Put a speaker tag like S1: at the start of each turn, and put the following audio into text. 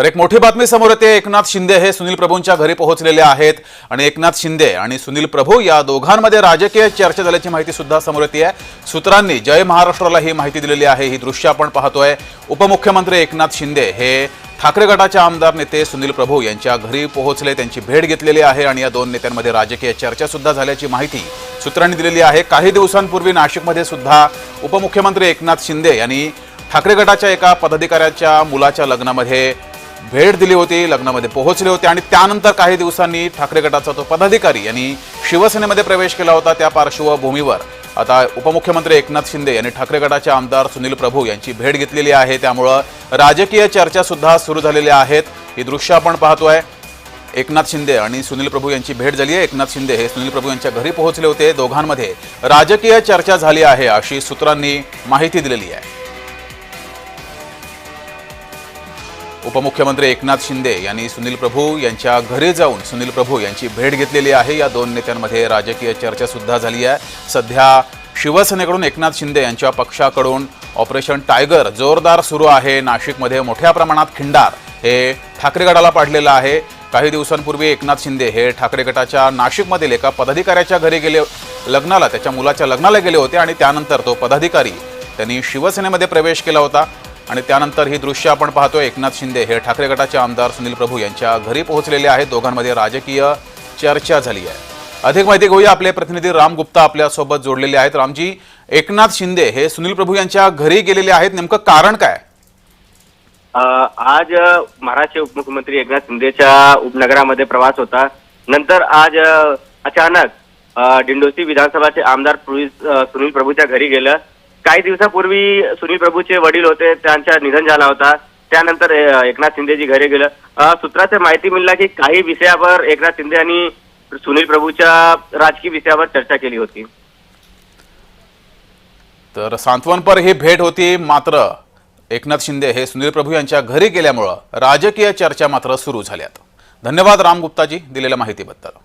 S1: तर एक मोठी बातमी समोर येते. एकनाथ शिंदे हे सुनील प्रभूंच्या घरी पोहोचलेले आहेत. आणि एकनाथ शिंदे आणि सुनील प्रभू या दोघांमध्ये राजकीय चर्चा झाल्याची माहिती सुद्धा समोर येते. सूत्रांनी जय महाराष्ट्राला ही माहिती दिलेली आहे. ही दृश्य आपण पाहतोय. उपमुख्यमंत्री एकनाथ शिंदे हे ठाकरे गटाचे आमदार नेते सुनील प्रभू यांच्या घरी पोहोचले. त्यांची भेट घेतलेली आहे आणि या दोन नेत्यांमध्ये राजकीय चर्चा सुद्धा झाल्याची माहिती सूत्रांनी दिलेली आहे. काही दिवसांपूर्वी नाशिकमध्ये सुद्धा उपमुख्यमंत्री एकनाथ शिंदे यांनी ठाकरे गटाच्या एका पदाधिकाऱ्याच्या मुलाच्या लग्नामध्ये भेट दिली होती लग्नामध्ये पोहोचले होते आणि त्यानंतर काही दिवसांनी ठाकरे गटाचा तो पदाधिकारी यांनी शिवसेनेमध्ये प्रवेश केला होता त्या पार्श्वभूमीवर. आता उपमुख्यमंत्री एकनाथ शिंदे यांनी ठाकरे गटाचे आमदार सुनील प्रभू यांची भेट घेतलेली आहे. त्यामुळं राजकीय चर्चा सुद्धा सुरू झालेल्या आहेत. ही दृश्य आपण पाहतोय. एकनाथ शिंदे आणि सुनील प्रभू यांची भेट झाली आहे. एकनाथ शिंदे हे सुनील प्रभू यांच्या घरी पोहोचले होते. दोघांमध्ये राजकीय चर्चा झाली आहे अशी सूत्रांनी माहिती दिलेली आहे. उपमुख्यमंत्री एकनाथ शिंदे यांनी सुनील प्रभू यांच्या घरी जाऊन सुनील प्रभू यांची भेट घेतलेली आहे. या दोन नेत्यांमध्ये राजकीय चर्चासुद्धा झाली आहे. सध्या शिवसेनेकडून एकनाथ शिंदे यांच्या पक्षाकडून ऑपरेशन टायगर जोरदार सुरू आहे. नाशिकमध्ये मोठ्या प्रमाणात खिंडार हे ठाकरे गटाला पाडलेलं आहे. काही दिवसांपूर्वी एकनाथ शिंदे हे ठाकरे गटाच्या नाशिकमधील एका पदाधिकाऱ्याच्या घरी गेले लग्नाला त्याच्या मुलाच्या लग्नाला गेले होते आणि त्यानंतर तो पदाधिकारी त्यांनी शिवसेनेमध्ये प्रवेश केला होता. आणि त्यानंतर ही दृश्य आपण पाहतोय. एकनाथ शिंदे हे ठाकरे गटाचे आमदार सुनील प्रभू यांच्या घरी पोहोचलेले आहेत. दोघांमध्ये राजकीय चर्चा झाली आहे. अधिक माहिती घेऊया. आपले प्रतिनिधी राम गुप्ता आपल्यासोबत जोडलेले आहेत. रामजी एकनाथ शिंदे हे सुनील प्रभू यांच्या घरी गेलेले आहेत. नेमकं कारण काय?
S2: आज महाराष्ट्र उपमुख्यमंत्री एकनाथ शिंदेच्या उपनगरामध्ये प्रवास होता. नंतर आज अचानक डिंडोसी विधानसभाचे आमदार सुनील प्रभूच्या घरी गेलं. काही दिवसापूर्वी सुनील प्रभूचे वडील होते त्यांचा निधन झाला होता. त्यानंतर एकनाथ शिंदेजी घरी गेलं. सूत्राचे माहिती मिळाला की काही विषयावर एकनाथ शिंदे यांनी सुनील प्रभूच्या राजकीय विषयावर चर्चा केली होती.
S1: तर सांत्वनपर ही भेट होती मात्र एकनाथ शिंदे हे सुनील प्रभू यांच्या घरी गेल्यामुळं राजकीय चर्चा मात्र सुरू झाल्यात. धन्यवाद राम गुप्ताजी दिलेल्या माहितीबद्दल.